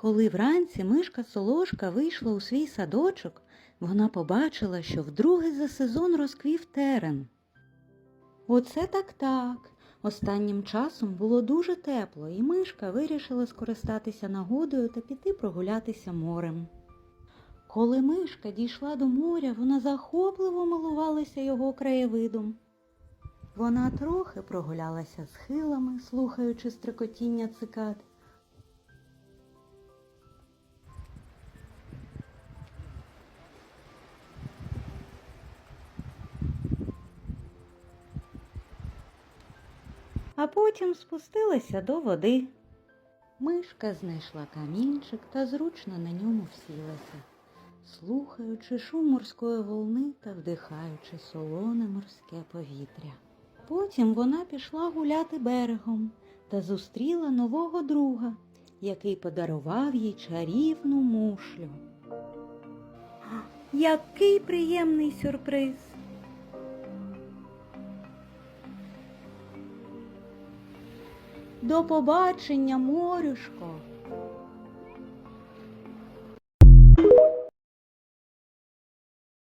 Коли вранці мишка Солошка вийшла у свій садочок, вона побачила, що вдруге за сезон розквів терен. Оце так так. Останнім часом було дуже тепло, і мишка вирішила скористатися нагодою та піти прогулятися морем. Коли мишка дійшла до моря, вона захопливо милувалася його краєвидом. Вона трохи прогулялася схилами, слухаючи стрикотіння цикад. А потім спустилася до води. Мишка знайшла камінчик та зручно на ньому всілася, слухаючи шум морської волни та вдихаючи солоне морське повітря. Потім вона пішла гуляти берегом та зустріла нового друга, який подарував їй чарівну мушлю. Який приємний сюрприз! До побачення, морюшко.